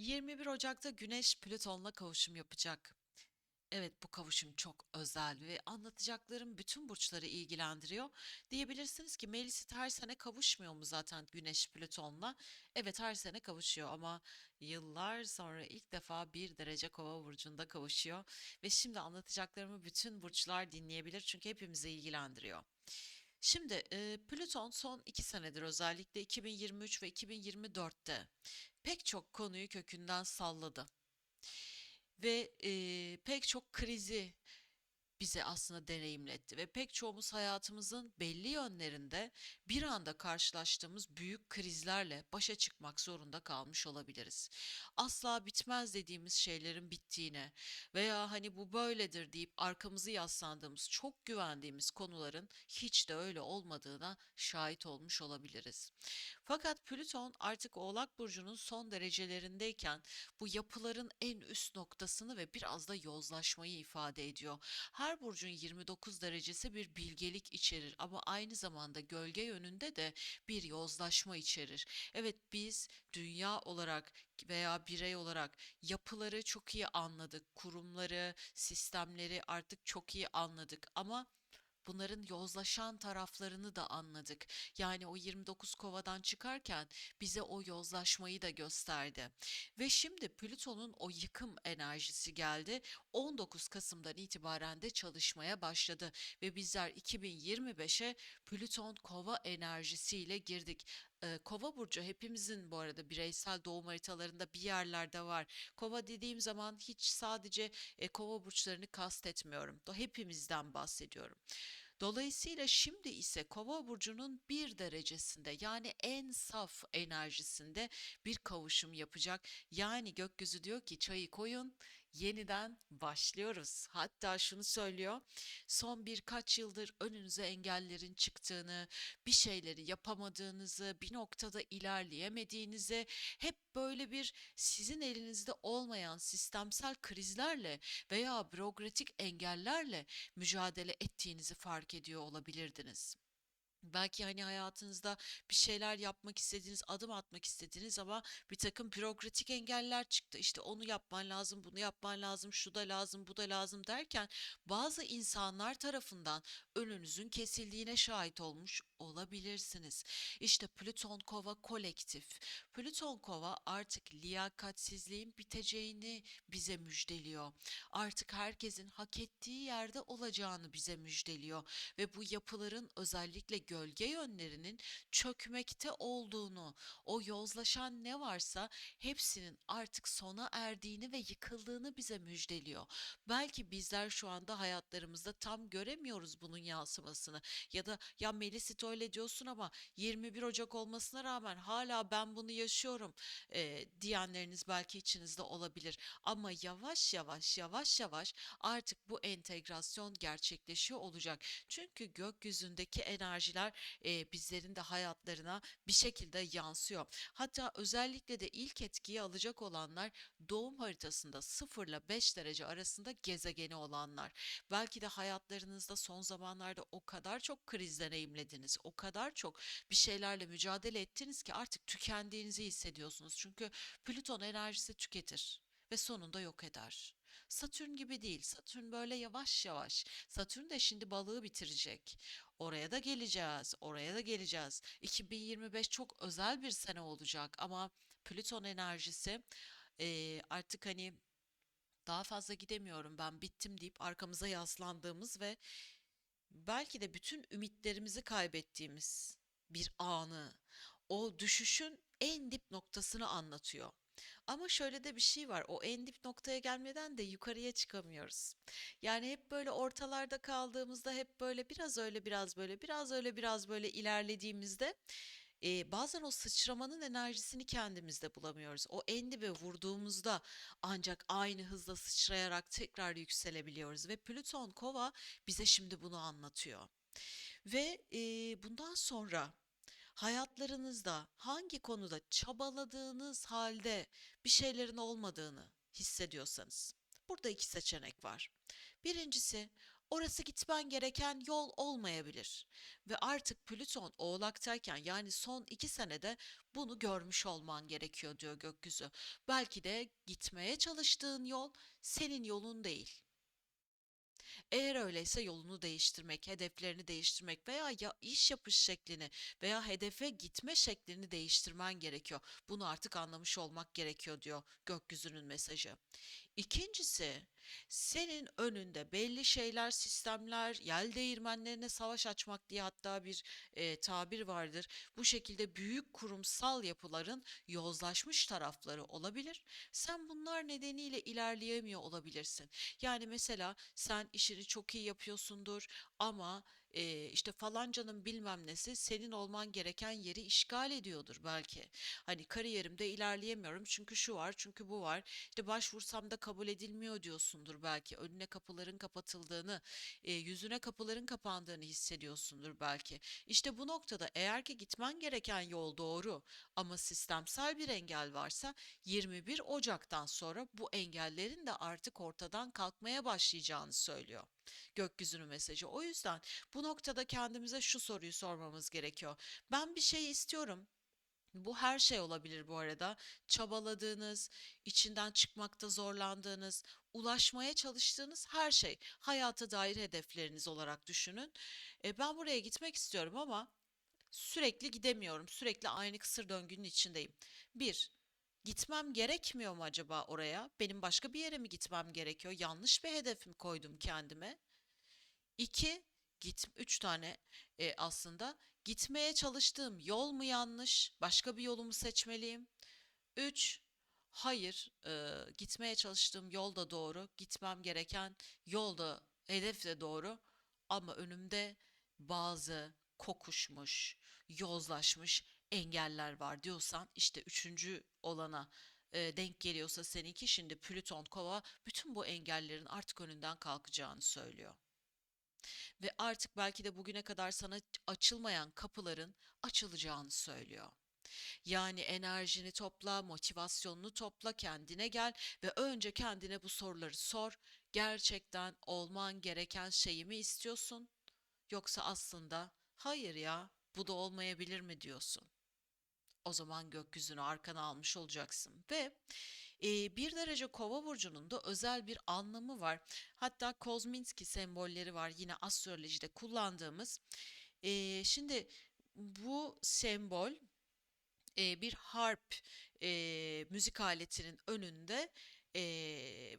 21 Ocak'ta Güneş Plüton'la kavuşum yapacak. Evet, bu kavuşum çok özel ve anlatacaklarım bütün burçları ilgilendiriyor. Diyebilirsiniz ki Melis'it her sene kavuşmuyor mu zaten Güneş Plüton'la? Evet, her sene kavuşuyor ama yıllar sonra ilk defa bir derece Kova burcunda kavuşuyor ve şimdi anlatacaklarımı bütün burçlar dinleyebilir çünkü hepimizi ilgilendiriyor. Şimdi e, Plüton son iki senedir özellikle 2023 ve 2024'te pek çok konuyu kökünden salladı. Ve e, pek çok krizi bize aslında deneyimletti ve pek çoğumuz hayatımızın belli yönlerinde bir anda karşılaştığımız büyük krizlerle başa çıkmak zorunda kalmış olabiliriz. Asla bitmez dediğimiz şeylerin bittiğine veya hani bu böyledir deyip arkamızı yaslandığımız, çok güvendiğimiz konuların hiç de öyle olmadığına şahit olmuş olabiliriz. Fakat Plüton artık Oğlak burcunun son derecelerindeyken bu yapıların en üst noktasını ve biraz da yozlaşmayı ifade ediyor. Her burcun 29 derecesi bir bilgelik içerir ama aynı zamanda gölge yönünde de bir yozlaşma içerir. Evet biz dünya olarak veya birey olarak yapıları çok iyi anladık. Kurumları, sistemleri artık çok iyi anladık ama bunların yozlaşan taraflarını da anladık. Yani o 29 kovadan çıkarken bize o yozlaşmayı da gösterdi. Ve şimdi Plüton'un o yıkım enerjisi geldi. 19 Kasım'dan itibaren de çalışmaya başladı ve bizler 2025'e Plüton kova enerjisiyle girdik. Kova burcu hepimizin bu arada bireysel doğum haritalarında bir yerlerde var. Kova dediğim zaman hiç sadece e, kova burçlarını kastetmiyorum. Hepimizden bahsediyorum. Dolayısıyla şimdi ise Kova burcunun bir derecesinde yani en saf enerjisinde bir kavuşum yapacak. Yani gökyüzü diyor ki çayı koyun, yeniden başlıyoruz. Hatta şunu söylüyor. Son birkaç yıldır önünüze engellerin çıktığını, bir şeyleri yapamadığınızı, bir noktada ilerleyemediğinizi, hep böyle bir sizin elinizde olmayan sistemsel krizlerle veya bürokratik engellerle mücadele ettiğinizi fark ediyor olabilirdiniz. Belki hani hayatınızda bir şeyler yapmak istediğiniz, adım atmak istediğiniz ama bir takım bürokratik engeller çıktı. İşte onu yapman lazım, bunu yapman lazım, şu da lazım, bu da lazım derken bazı insanlar tarafından önünüzün kesildiğine şahit olmuş olabilirsiniz. İşte Plüton Kova kolektif. Plüton Kova artık liyakatsizliğin biteceğini bize müjdeliyor. Artık herkesin hak ettiği yerde olacağını bize müjdeliyor ve bu yapıların özellikle gölge yönlerinin çökmekte olduğunu, o yozlaşan ne varsa hepsinin artık sona erdiğini ve yıkıldığını bize müjdeliyor. Belki bizler şu anda hayatlarımızda tam göremiyoruz bunun yansımasını ya da ya Melis öyle diyorsun ama 21 Ocak olmasına rağmen hala ben bunu yaşıyorum e, diyenleriniz belki içinizde olabilir. Ama yavaş yavaş yavaş yavaş artık bu entegrasyon gerçekleşiyor olacak. Çünkü gökyüzündeki enerjiler e, bizlerin de hayatlarına bir şekilde yansıyor. Hatta özellikle de ilk etkiyi alacak olanlar doğum haritasında 0 ile 5 derece arasında gezegeni olanlar. Belki de hayatlarınızda son zamanlarda o kadar çok kriz deneyimlediniz, o kadar çok bir şeylerle mücadele ettiniz ki artık tükendiğinizi hissediyorsunuz. Çünkü Plüton enerjisi tüketir ve sonunda yok eder. Satürn gibi değil. Satürn böyle yavaş yavaş. Satürn de şimdi balığı bitirecek. Oraya da geleceğiz. Oraya da geleceğiz. 2025 çok özel bir sene olacak ama Plüton enerjisi eee, artık hani daha fazla gidemiyorum ben bittim deyip arkamıza yaslandığımız ve belki de bütün ümitlerimizi kaybettiğimiz bir anı, o düşüşün en dip noktasını anlatıyor. Ama şöyle de bir şey var. O en dip noktaya gelmeden de yukarıya çıkamıyoruz. Yani hep böyle ortalarda kaldığımızda hep böyle biraz öyle biraz böyle biraz öyle biraz böyle ilerlediğimizde e, bazen o sıçramanın enerjisini kendimizde bulamıyoruz. O en dibe vurduğumuzda ancak aynı hızla sıçrayarak tekrar yükselebiliyoruz ve Plüton Kova bize şimdi bunu anlatıyor. Ve e, bundan sonra hayatlarınızda hangi konuda çabaladığınız halde bir şeylerin olmadığını hissediyorsanız, burada iki seçenek var. Birincisi orası gitmen gereken yol olmayabilir. Ve artık Plüton Oğlak'tayken yani son iki senede bunu görmüş olman gerekiyor diyor gökyüzü. Belki de gitmeye çalıştığın yol senin yolun değil. Eğer öyleyse yolunu değiştirmek, hedeflerini değiştirmek veya ya iş yapış şeklini veya hedefe gitme şeklini değiştirmen gerekiyor. Bunu artık anlamış olmak gerekiyor diyor gökyüzünün mesajı. İkincisi, senin önünde belli şeyler, sistemler, yel değirmenlerine savaş açmak diye hatta bir e, tabir vardır. Bu şekilde büyük kurumsal yapıların yozlaşmış tarafları olabilir. Sen bunlar nedeniyle ilerleyemiyor olabilirsin. Yani mesela sen işini çok iyi yapıyorsundur ama e, işte falancanın bilmem nesi senin olman gereken yeri işgal ediyordur belki. Hani kariyerimde ilerleyemiyorum çünkü şu var, çünkü bu var. İşte başvursam da kabul edilmiyor diyorsundur belki. Önüne kapıların kapatıldığını, e, yüzüne kapıların kapandığını hissediyorsundur belki. İşte bu noktada eğer ki gitmen gereken yol doğru ama sistemsel bir engel varsa 21 Ocak'tan sonra bu engellerin de artık ortadan kalkmaya başlayacağını söylüyor gökyüzünün mesajı. O yüzden bu noktada kendimize şu soruyu sormamız gerekiyor. Ben bir şey istiyorum. Bu her şey olabilir bu arada. Çabaladığınız, içinden çıkmakta zorlandığınız, ulaşmaya çalıştığınız her şey hayata dair hedefleriniz olarak düşünün. E, ben buraya gitmek istiyorum ama sürekli gidemiyorum. Sürekli aynı kısır döngünün içindeyim. Bir, gitmem gerekmiyor mu acaba oraya? Benim başka bir yere mi gitmem gerekiyor? Yanlış bir hedef mi koydum kendime? İki, git, üç tane e, aslında gitmeye çalıştığım yol mu yanlış? Başka bir yolumu seçmeliyim? Üç, hayır, e, gitmeye çalıştığım yol da doğru, gitmem gereken yol da, hedef de doğru ama önümde bazı kokuşmuş, yozlaşmış engeller var diyorsan işte üçüncü olana e, denk geliyorsa seninki şimdi Plüton Kova bütün bu engellerin artık önünden kalkacağını söylüyor. Ve artık belki de bugüne kadar sana açılmayan kapıların açılacağını söylüyor. Yani enerjini topla, motivasyonunu topla, kendine gel ve önce kendine bu soruları sor. Gerçekten olman gereken şeyi mi istiyorsun? Yoksa aslında hayır ya, bu da olmayabilir mi diyorsun? O zaman gökyüzünü arkana almış olacaksın ve e, bir derece Kova burcunun da özel bir anlamı var. Hatta Kozminski sembolleri var yine astrolojide kullandığımız. E, şimdi bu sembol e, bir harp e, müzik aletinin önünde e,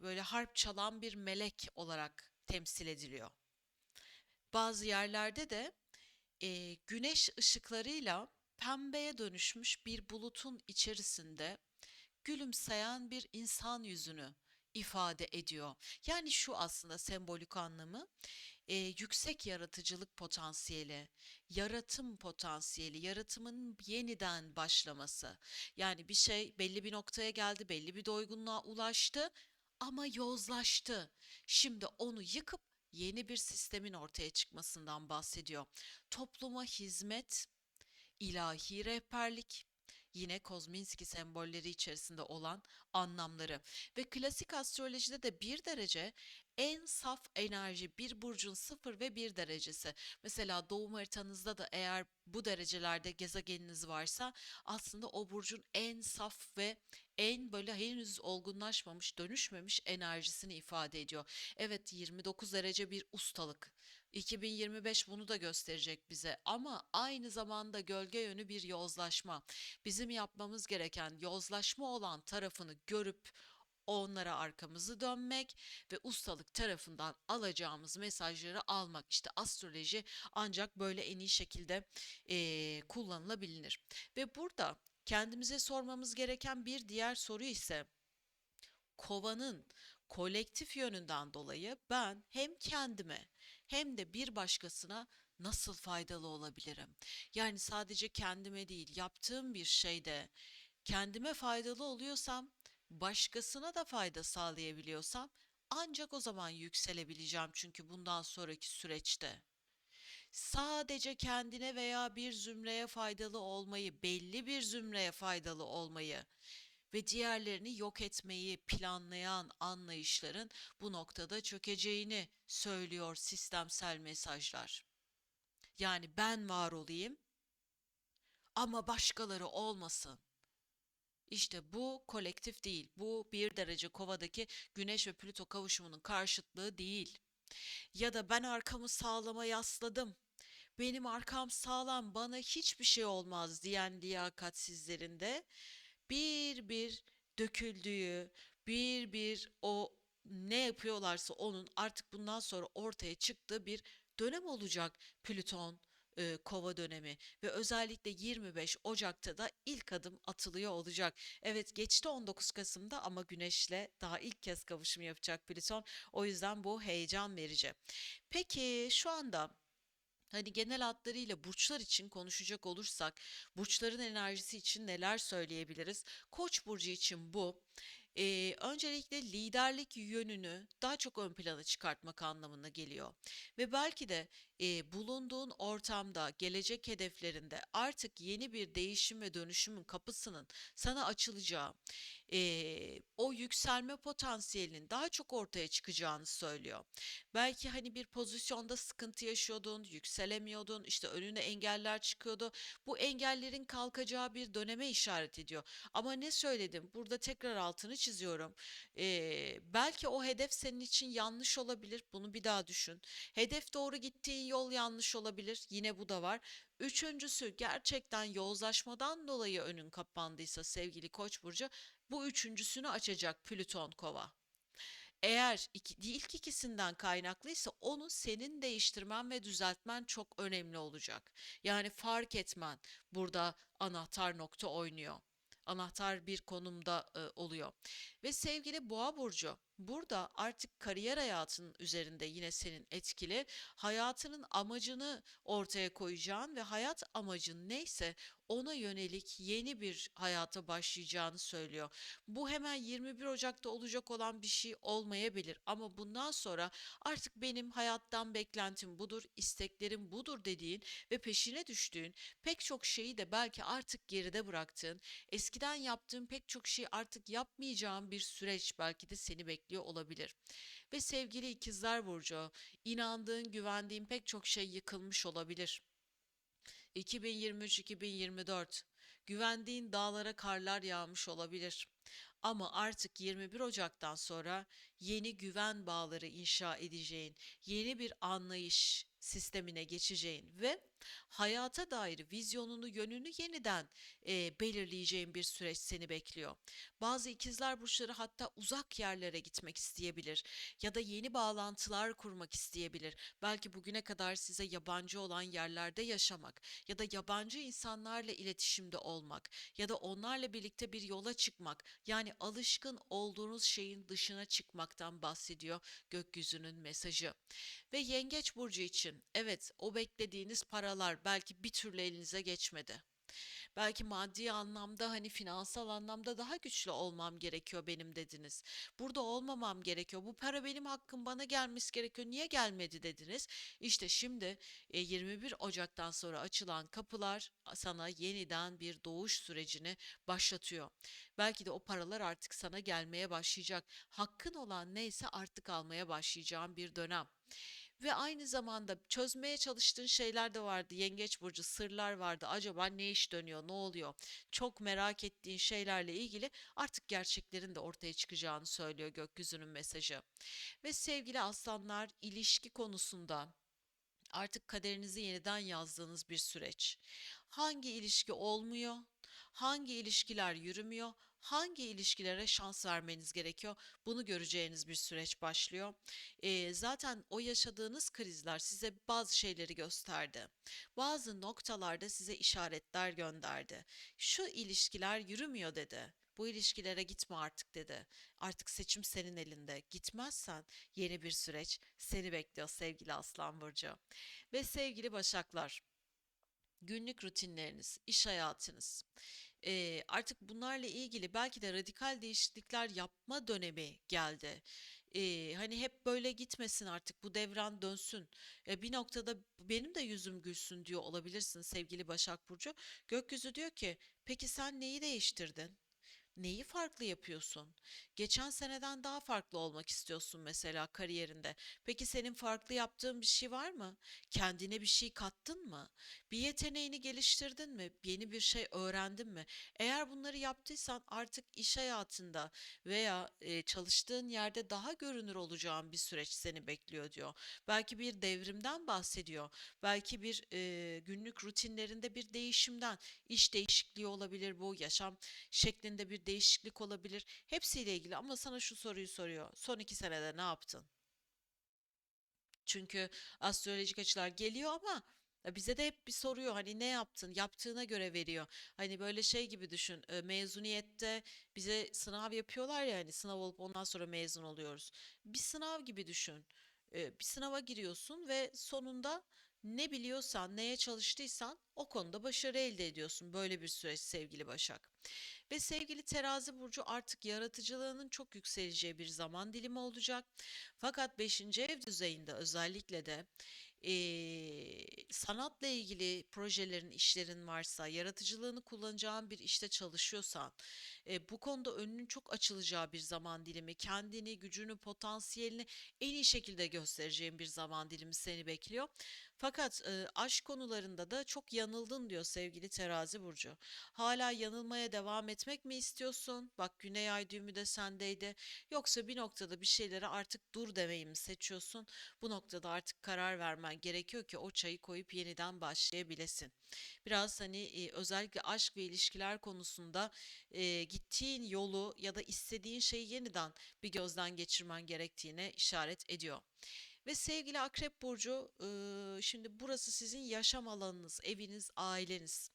böyle harp çalan bir melek olarak temsil ediliyor. Bazı yerlerde de e, güneş ışıklarıyla pembeye dönüşmüş bir bulutun içerisinde gülümseyen bir insan yüzünü ifade ediyor. Yani şu aslında sembolik anlamı e, yüksek yaratıcılık potansiyeli, yaratım potansiyeli, yaratımın yeniden başlaması. Yani bir şey belli bir noktaya geldi, belli bir doygunluğa ulaştı ama yozlaştı. Şimdi onu yıkıp yeni bir sistemin ortaya çıkmasından bahsediyor. Topluma hizmet, ilahi rehberlik, yine Kozminski sembolleri içerisinde olan anlamları ve klasik astrolojide de bir derece en saf enerji bir burcun sıfır ve bir derecesi. Mesela doğum haritanızda da eğer bu derecelerde gezegeniniz varsa aslında o burcun en saf ve en böyle henüz olgunlaşmamış, dönüşmemiş enerjisini ifade ediyor. Evet 29 derece bir ustalık. 2025 bunu da gösterecek bize ama aynı zamanda gölge yönü bir yozlaşma. Bizim yapmamız gereken yozlaşma olan tarafını görüp onlara arkamızı dönmek ve ustalık tarafından alacağımız mesajları almak. İşte astroloji ancak böyle en iyi şekilde eee, kullanılabilir. Ve burada kendimize sormamız gereken bir diğer soru ise kovanın kolektif yönünden dolayı ben hem kendime hem de bir başkasına nasıl faydalı olabilirim? Yani sadece kendime değil, yaptığım bir şeyde kendime faydalı oluyorsam, başkasına da fayda sağlayabiliyorsam ancak o zaman yükselebileceğim çünkü bundan sonraki süreçte. Sadece kendine veya bir zümreye faydalı olmayı, belli bir zümreye faydalı olmayı ve diğerlerini yok etmeyi planlayan anlayışların bu noktada çökeceğini söylüyor sistemsel mesajlar. Yani ben var olayım ama başkaları olmasın. İşte bu kolektif değil. Bu bir derece kovadaki Güneş ve Plüto kavuşumunun karşıtlığı değil. Ya da ben arkamı sağlama yasladım. Benim arkam sağlam, bana hiçbir şey olmaz diyen liyakatsizlerin de bir bir döküldüğü, bir bir o ne yapıyorlarsa onun artık bundan sonra ortaya çıktığı bir dönem olacak Plüton e, kova dönemi ve özellikle 25 Ocak'ta da ilk adım atılıyor olacak. Evet geçti 19 Kasım'da ama Güneş'le daha ilk kez kavuşum yapacak Plüton. O yüzden bu heyecan verici. Peki şu anda Hani genel hatlarıyla burçlar için konuşacak olursak, burçların enerjisi için neler söyleyebiliriz? Koç burcu için bu. Ee, öncelikle liderlik yönünü daha çok ön plana çıkartmak anlamına geliyor. Ve belki de e, bulunduğun ortamda, gelecek hedeflerinde artık yeni bir değişim ve dönüşümün kapısının sana açılacağı, e, o yükselme potansiyelinin daha çok ortaya çıkacağını söylüyor. Belki hani bir pozisyonda sıkıntı yaşıyordun, yükselemiyordun, işte önüne engeller çıkıyordu. Bu engellerin kalkacağı bir döneme işaret ediyor. Ama ne söyledim? Burada tekrar altını çiziyorum. Ee, belki o hedef senin için yanlış olabilir. Bunu bir daha düşün. Hedef doğru gittiğin yol yanlış olabilir. Yine bu da var. Üçüncüsü gerçekten yozlaşmadan dolayı önün kapandıysa sevgili Koç burcu bu üçüncüsünü açacak Plüton Kova. Eğer iki, ilk ikisinden kaynaklıysa onu senin değiştirmen ve düzeltmen çok önemli olacak. Yani fark etmen burada anahtar nokta oynuyor. Anahtar bir konumda e, oluyor. Ve sevgili Boğa burcu, burada artık kariyer hayatının üzerinde yine senin etkili, hayatının amacını ortaya koyacağın ve hayat amacın neyse ona yönelik yeni bir hayata başlayacağını söylüyor. Bu hemen 21 Ocak'ta olacak olan bir şey olmayabilir ama bundan sonra artık benim hayattan beklentim budur, isteklerim budur dediğin ve peşine düştüğün pek çok şeyi de belki artık geride bıraktığın, eskiden yaptığın pek çok şeyi artık yapmayacağın bir süreç belki de seni bekliyor olabilir. Ve sevgili ikizler burcu, inandığın, güvendiğin pek çok şey yıkılmış olabilir. 2023-2024 güvendiğin dağlara karlar yağmış olabilir. Ama artık 21 Ocak'tan sonra yeni güven bağları inşa edeceğin, yeni bir anlayış sistemine geçeceğin ve hayata dair vizyonunu, yönünü yeniden e, belirleyeceğin bir süreç seni bekliyor. Bazı ikizler burçları hatta uzak yerlere gitmek isteyebilir ya da yeni bağlantılar kurmak isteyebilir. Belki bugüne kadar size yabancı olan yerlerde yaşamak ya da yabancı insanlarla iletişimde olmak ya da onlarla birlikte bir yola çıkmak yani alışkın olduğunuz şeyin dışına çıkmaktan bahsediyor gökyüzünün mesajı. Ve Yengeç burcu için evet o beklediğiniz paralar belki bir türlü elinize geçmedi. Belki maddi anlamda hani finansal anlamda daha güçlü olmam gerekiyor benim dediniz. Burada olmamam gerekiyor. Bu para benim hakkım bana gelmesi gerekiyor. Niye gelmedi dediniz? İşte şimdi e, 21 Ocak'tan sonra açılan kapılar sana yeniden bir doğuş sürecini başlatıyor. Belki de o paralar artık sana gelmeye başlayacak. Hakkın olan neyse artık almaya başlayacağın bir dönem. Ve aynı zamanda çözmeye çalıştığın şeyler de vardı. Yengeç burcu sırlar vardı. Acaba ne iş dönüyor, ne oluyor? Çok merak ettiğin şeylerle ilgili artık gerçeklerin de ortaya çıkacağını söylüyor gökyüzünün mesajı. Ve sevgili aslanlar ilişki konusunda artık kaderinizi yeniden yazdığınız bir süreç. Hangi ilişki olmuyor? Hangi ilişkiler yürümüyor? Hangi ilişkilere şans vermeniz gerekiyor? Bunu göreceğiniz bir süreç başlıyor. Ee, zaten o yaşadığınız krizler size bazı şeyleri gösterdi. Bazı noktalarda size işaretler gönderdi. Şu ilişkiler yürümüyor dedi. Bu ilişkilere gitme artık dedi. Artık seçim senin elinde. Gitmezsen yeni bir süreç seni bekliyor sevgili Aslan Burcu. Ve sevgili Başaklar günlük rutinleriniz, iş hayatınız. Eee, artık bunlarla ilgili belki de radikal değişiklikler yapma dönemi geldi. Eee, hani hep böyle gitmesin artık bu devran dönsün. E, bir noktada benim de yüzüm gülsün diyor olabilirsin sevgili Başak Burcu. Gökyüzü diyor ki peki sen neyi değiştirdin? Neyi farklı yapıyorsun? Geçen seneden daha farklı olmak istiyorsun mesela kariyerinde. Peki senin farklı yaptığın bir şey var mı? Kendine bir şey kattın mı? Bir yeteneğini geliştirdin mi? Yeni bir şey öğrendin mi? Eğer bunları yaptıysan artık iş hayatında veya e, çalıştığın yerde daha görünür olacağın bir süreç seni bekliyor diyor. Belki bir devrimden bahsediyor. Belki bir e, günlük rutinlerinde bir değişimden, iş değişikliği olabilir bu, yaşam şeklinde bir değişiklik olabilir. Hepsiyle ilgili ama sana şu soruyu soruyor. Son iki senede ne yaptın? Çünkü astrolojik açılar geliyor ama bize de hep bir soruyor hani ne yaptın? Yaptığına göre veriyor. Hani böyle şey gibi düşün. e, Mezuniyette bize sınav yapıyorlar ya hani sınav olup ondan sonra mezun oluyoruz. Bir sınav gibi düşün. E, Bir sınava giriyorsun ve sonunda ne biliyorsan, neye çalıştıysan o konuda başarı elde ediyorsun. Böyle bir süreç sevgili Başak. Ve sevgili Terazi burcu artık yaratıcılığının çok yükseleceği bir zaman dilimi olacak. Fakat beşinci ev düzeyinde özellikle de eee, sanatla ilgili projelerin, işlerin varsa, yaratıcılığını kullanacağın bir işte çalışıyorsan, e, bu konuda önünün çok açılacağı bir zaman dilimi, kendini, gücünü, potansiyelini en iyi şekilde göstereceğin bir zaman dilimi seni bekliyor. Fakat e, aşk konularında da çok yanıldın diyor sevgili Terazi burcu. Hala yanılmaya devam etmek mi istiyorsun? Bak Güney Ay düğümü de sendeydi. Yoksa bir noktada bir şeylere artık dur demeyi mi seçiyorsun? Bu noktada artık karar vermen gerekiyor ki o çayı koyup yeniden başlayabilesin. Biraz hani e, özellikle aşk ve ilişkiler konusunda e, gittiğin yolu ya da istediğin şeyi yeniden bir gözden geçirmen gerektiğine işaret ediyor. Ve sevgili Akrep Burcu, e, şimdi burası sizin yaşam alanınız, eviniz, aileniz.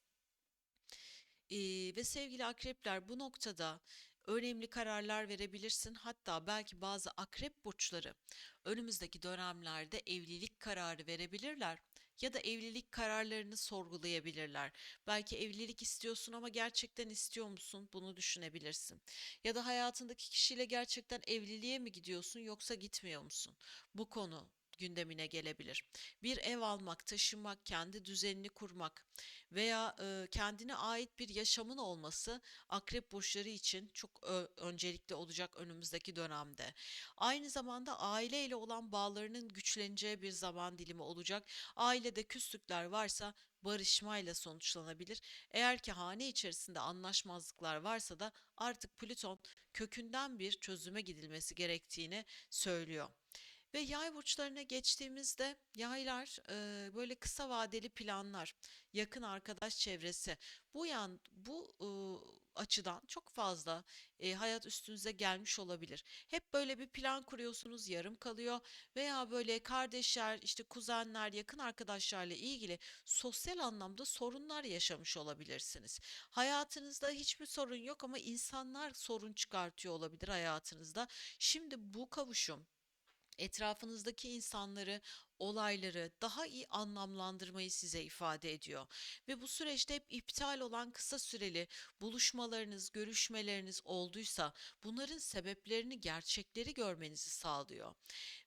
Eee, ve sevgili akrepler bu noktada önemli kararlar verebilirsin. Hatta belki bazı akrep burçları önümüzdeki dönemlerde evlilik kararı verebilirler ya da evlilik kararlarını sorgulayabilirler. Belki evlilik istiyorsun ama gerçekten istiyor musun? Bunu düşünebilirsin. Ya da hayatındaki kişiyle gerçekten evliliğe mi gidiyorsun yoksa gitmiyor musun? Bu konu gündemine gelebilir. Bir ev almak, taşınmak, kendi düzenini kurmak veya e, kendine ait bir yaşamın olması akrep burçları için çok ö- öncelikli olacak önümüzdeki dönemde. Aynı zamanda aileyle olan bağlarının güçleneceği bir zaman dilimi olacak. Ailede küslükler varsa barışmayla sonuçlanabilir. Eğer ki hane içerisinde anlaşmazlıklar varsa da artık Plüton kökünden bir çözüme gidilmesi gerektiğini söylüyor. Ve yay burçlarına geçtiğimizde yaylar e, böyle kısa vadeli planlar, yakın arkadaş çevresi bu yan bu e, açıdan çok fazla e, hayat üstünüze gelmiş olabilir. Hep böyle bir plan kuruyorsunuz, yarım kalıyor veya böyle kardeşler, işte kuzenler, yakın arkadaşlarla ilgili sosyal anlamda sorunlar yaşamış olabilirsiniz. Hayatınızda hiçbir sorun yok ama insanlar sorun çıkartıyor olabilir hayatınızda. Şimdi bu kavuşum etrafınızdaki insanları, olayları daha iyi anlamlandırmayı size ifade ediyor. Ve bu süreçte hep iptal olan kısa süreli buluşmalarınız, görüşmeleriniz olduysa bunların sebeplerini, gerçekleri görmenizi sağlıyor.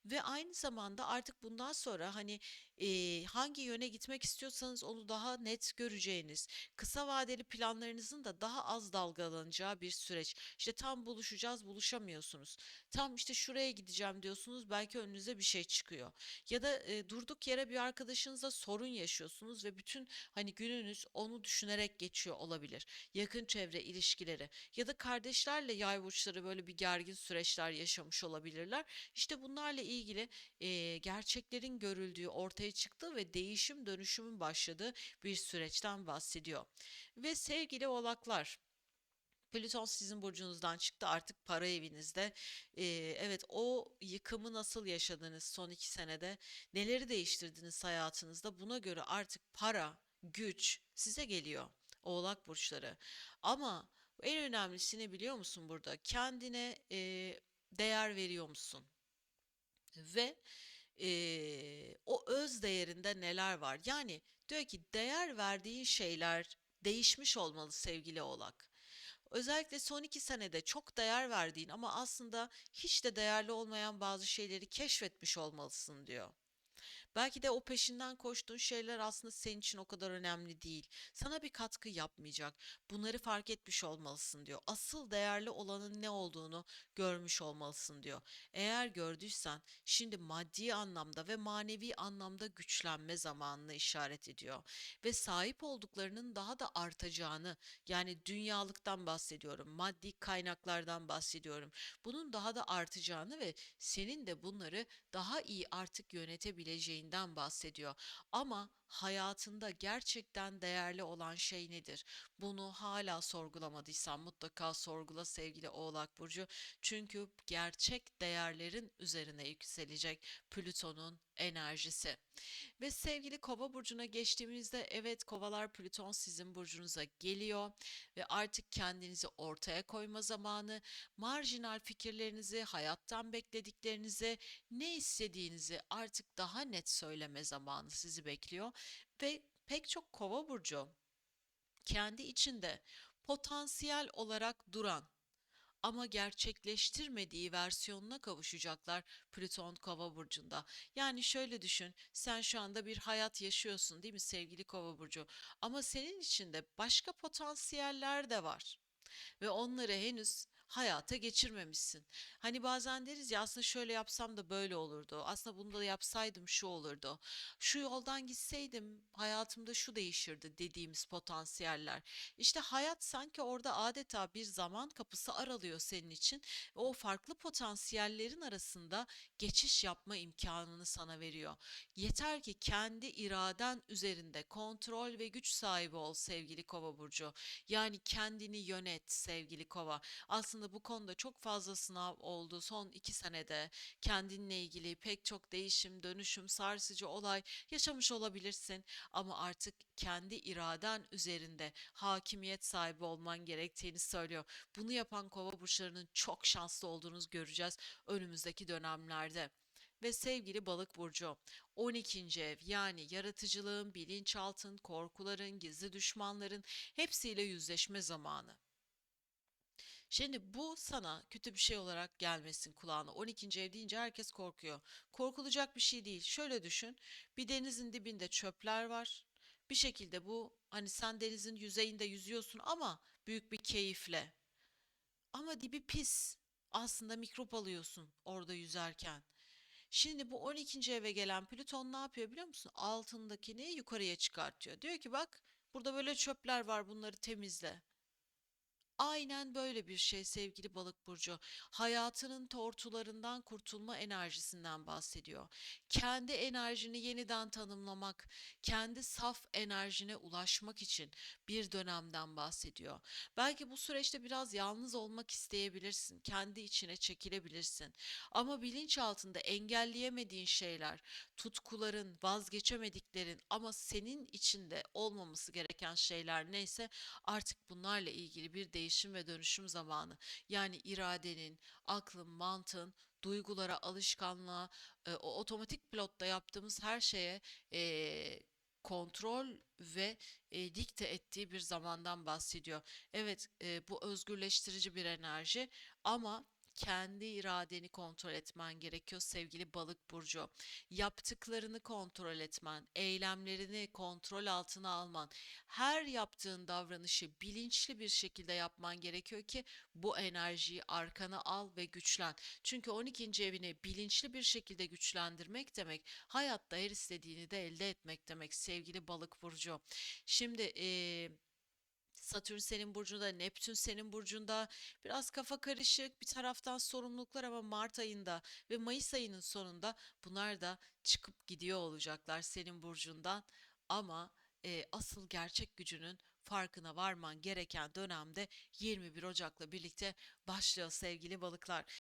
Ve aynı zamanda artık bundan sonra hani eee, hangi yöne gitmek istiyorsanız onu daha net göreceğiniz, kısa vadeli planlarınızın da daha az dalgalanacağı bir süreç. İşte tam buluşacağız, buluşamıyorsunuz. Tam işte şuraya gideceğim diyorsunuz, belki önünüze bir şey çıkıyor. Ya da e, durduk yere bir arkadaşınızla sorun yaşıyorsunuz ve bütün hani gününüz onu düşünerek geçiyor olabilir. Yakın çevre ilişkileri ya da kardeşlerle yay burçları böyle bir gergin süreçler yaşamış olabilirler. İşte bunlarla ilgili e, gerçeklerin görüldüğü, ortaya çıktığı ve değişim dönüşümün başladığı bir süreçten bahsediyor. Ve sevgili oğlaklar, Plüton sizin burcunuzdan çıktı artık para evinizde. Ee, evet o yıkımı nasıl yaşadınız son iki senede? Neleri değiştirdiniz hayatınızda? Buna göre artık para, güç size geliyor. Oğlak burçları. Ama en önemlisi ne biliyor musun burada? Kendine e, değer veriyor musun? Ve e, o öz değerinde neler var? Yani diyor ki değer verdiğin şeyler değişmiş olmalı sevgili Oğlak. Özellikle son iki senede çok değer verdiğin ama aslında hiç de değerli olmayan bazı şeyleri keşfetmiş olmalısın diyor. Belki de o peşinden koştuğun şeyler aslında senin için o kadar önemli değil. Sana bir katkı yapmayacak. Bunları fark etmiş olmalısın diyor. Asıl değerli olanın ne olduğunu görmüş olmalısın diyor. Eğer gördüysen şimdi maddi anlamda ve manevi anlamda güçlenme zamanını işaret ediyor. Ve sahip olduklarının daha da artacağını yani dünyalıktan bahsediyorum, maddi kaynaklardan bahsediyorum. Bunun daha da artacağını ve senin de bunları daha iyi artık yönetebileceğinden bahsediyor. Ama hayatında gerçekten değerli olan şey nedir? Bunu hala sorgulamadıysan mutlaka sorgula sevgili Oğlak Burcu. Çünkü gerçek değerlerin üzerine yükselecek Plüton'un enerjisi. Ve sevgili Kova burcuna geçtiğimizde evet Kovalar Plüton sizin burcunuza geliyor ve artık kendinizi ortaya koyma zamanı, marjinal fikirlerinizi, hayattan beklediklerinizi, ne istediğinizi artık daha net söyleme zamanı sizi bekliyor ve pek çok Kova burcu kendi içinde potansiyel olarak duran ama gerçekleştirmediği versiyonuna kavuşacaklar Plüton Kova burcunda. Yani şöyle düşün, sen şu anda bir hayat yaşıyorsun değil mi sevgili Kova burcu? Ama senin içinde başka potansiyeller de var ve onları henüz hayata geçirmemişsin. Hani bazen deriz ya aslında şöyle yapsam da böyle olurdu. Aslında bunu da yapsaydım şu olurdu. Şu yoldan gitseydim hayatımda şu değişirdi dediğimiz potansiyeller. İşte hayat sanki orada adeta bir zaman kapısı aralıyor senin için o farklı potansiyellerin arasında geçiş yapma imkanını sana veriyor. Yeter ki kendi iraden üzerinde kontrol ve güç sahibi ol sevgili Kova burcu. Yani kendini yönet sevgili Kova. Aslında bu konuda çok fazla sınav oldu son iki senede. Kendinle ilgili pek çok değişim, dönüşüm, sarsıcı olay yaşamış olabilirsin. Ama artık kendi iraden üzerinde hakimiyet sahibi olman gerektiğini söylüyor. Bunu yapan kova burçlarının çok şanslı olduğunu göreceğiz önümüzdeki dönemlerde. Ve sevgili balık burcu 12. ev yani yaratıcılığın, bilinçaltın, korkuların, gizli düşmanların hepsiyle yüzleşme zamanı. Şimdi bu sana kötü bir şey olarak gelmesin kulağına. 12. ev deyince herkes korkuyor. Korkulacak bir şey değil. Şöyle düşün. Bir denizin dibinde çöpler var. Bir şekilde bu hani sen denizin yüzeyinde yüzüyorsun ama büyük bir keyifle. Ama dibi pis. Aslında mikrop alıyorsun orada yüzerken. Şimdi bu 12. eve gelen Plüton ne yapıyor biliyor musun? Altındakini yukarıya çıkartıyor. Diyor ki bak burada böyle çöpler var bunları temizle. Aynen böyle bir şey sevgili balık burcu. Hayatının tortularından kurtulma enerjisinden bahsediyor. Kendi enerjini yeniden tanımlamak, kendi saf enerjine ulaşmak için bir dönemden bahsediyor. Belki bu süreçte biraz yalnız olmak isteyebilirsin, kendi içine çekilebilirsin. Ama bilinç altında engelleyemediğin şeyler, tutkuların, vazgeçemediklerin ama senin içinde olmaması gereken şeyler neyse artık bunlarla ilgili bir değişim ve dönüşüm zamanı. Yani iradenin, aklın, mantığın duygulara, alışkanlığa, e, o otomatik pilotta yaptığımız her şeye e, kontrol ve e, dikte ettiği bir zamandan bahsediyor. Evet, e, bu özgürleştirici bir enerji ama kendi iradeni kontrol etmen gerekiyor sevgili balık burcu. Yaptıklarını kontrol etmen, eylemlerini kontrol altına alman, her yaptığın davranışı bilinçli bir şekilde yapman gerekiyor ki bu enerjiyi arkana al ve güçlen. Çünkü 12. evini bilinçli bir şekilde güçlendirmek demek, hayatta her istediğini de elde etmek demek sevgili balık burcu. Şimdi eee Satürn senin burcunda, Neptün senin burcunda. Biraz kafa karışık, bir taraftan sorumluluklar ama Mart ayında ve Mayıs ayının sonunda bunlar da çıkıp gidiyor olacaklar senin burcundan. Ama e, asıl gerçek gücünün farkına varman gereken dönemde 21 Ocak'la birlikte başlıyor sevgili balıklar.